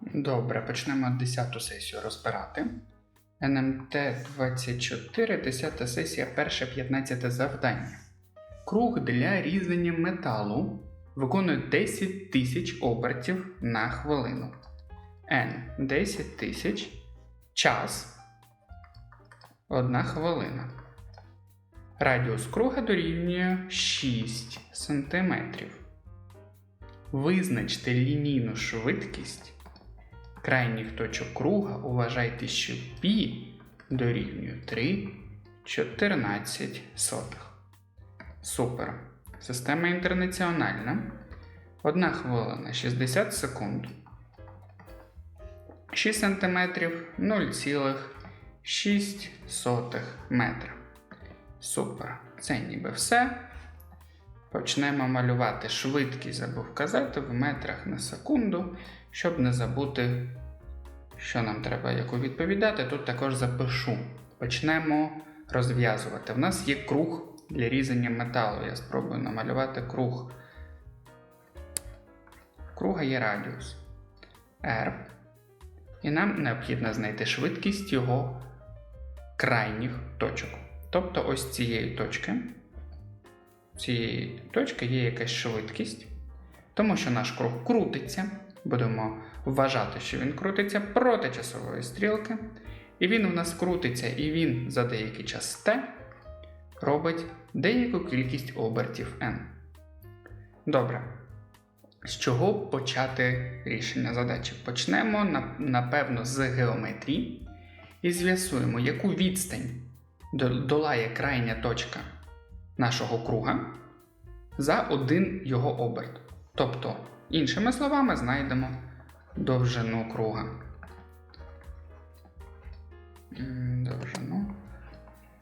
Добре, почнемо 10-ту сесію розбирати. НМТ 24, 10 сесія, перше 15 завдання. Круг для різання металу виконує 10 тисяч обертів на хвилину. N 10 тисяч. Час 1 хвилина. Радіус круга дорівнює 6 см. Визначте лінійну швидкість крайніх точок круга. Уважайте, що π дорівнює 3,14 сотих. Супер. Система інтернаціональна. 1 хвилина 60 секунд. 6 см 0,6 метра. Супер. Це ніби все. Почнемо малювати швидкість, забув вказати в метрах на секунду, щоб не забути, що нам треба яку відповідати. Тут також запишу. Почнемо розв'язувати. В нас є круг для різання металу. Я спробую намалювати круг. Круга є радіус R. І нам необхідно знайти швидкість його крайніх точок. Тобто ось цієї точки цієї точки є якась швидкість, тому що наш круг крутиться. Будемо вважати, що він крутиться проти часової стрілки. І він у нас крутиться, і він за деякий час t робить деяку кількість обертів n. Добре. З чого почати рішення задачі? Почнемо, напевно, з геометрії і з'ясуємо, яку відстань долає крайня точка нашого круга за один його оберт. Тобто, іншими словами, знайдемо довжину круга. Довжину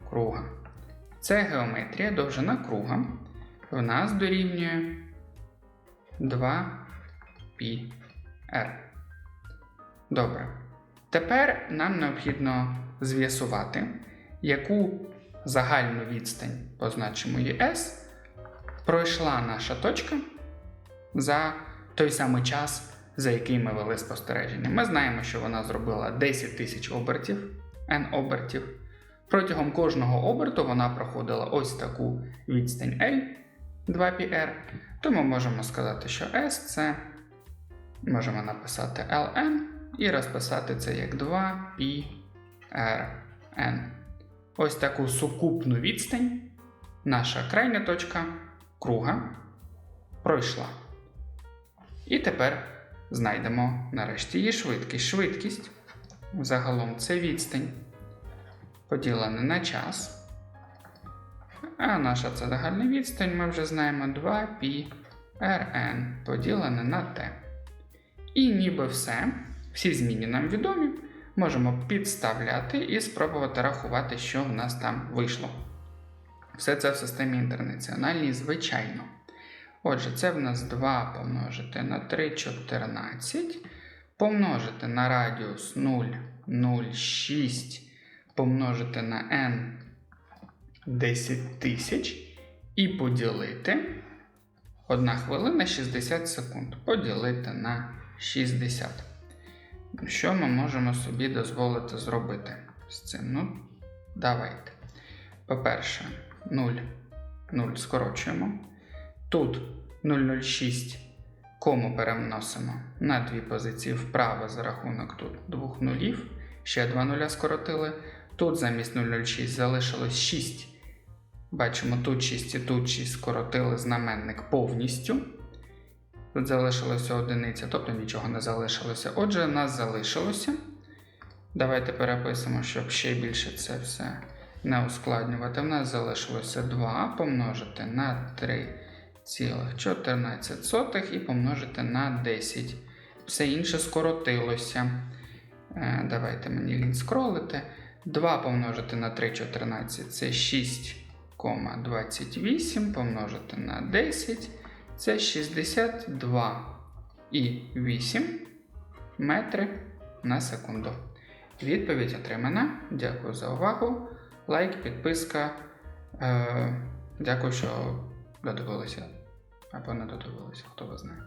круга. Це геометрія, довжина круга в нас дорівнює 2πr. Добре. Тепер нам необхідно з'ясувати, яку загальну відстань, позначимо її S, пройшла наша точка за той самий час, за який ми вели спостереження. Ми знаємо, що вона зробила 10 тисяч обертів, N обертів. Протягом кожного оберту вона проходила ось таку відстань L 2πr. Тому можемо сказати, що S це можемо написати Ln і розписати це як 2πrn. Ось таку сукупну відстань наша крайня точка круга пройшла. І тепер знайдемо нарешті її швидкість. Швидкість загалом це відстань поділена на час. А наша це загальна відстань, ми вже знаємо 2πrn поділене на t. І ніби все, всі зміни нам відомі можемо підставляти і спробувати рахувати, що в нас там вийшло. Все це в системі інтернаціональній, звичайно. Отже, це в нас 2 помножити на 3, 14, помножити на радіус 0, 0, 6, помножити на n 10 тисяч і поділити 1 хвилина 60 секунд. Поділити на 60. Що ми можемо собі дозволити зробити з цим? Ну, давайте. По-перше, 0, 0 скорочуємо. Тут 0,06 кому переносимо на дві позиції вправо за рахунок тут двох нулів. Ще два нуля скоротили. Тут замість 0,06 залишилось 6. Бачимо, тут 6 і тут 6 скоротили знаменник повністю. Тут залишилося одиниця, тобто нічого не залишилося. Отже, в нас залишилося. Давайте переписимо, щоб ще більше це все не ускладнювати. В нас залишилося 2 помножити на 3,14 і помножити на 10. Все інше скоротилося. Е, давайте мені лінь скролити. 2 помножити на 3,14 це 6,28 помножити на 10. Це 62 і 8 метри на секунду. Відповідь отримана. Дякую за увагу. Лайк, підписка. Е, Дякую, що додивилися. Або не додивилися, хто ви знає.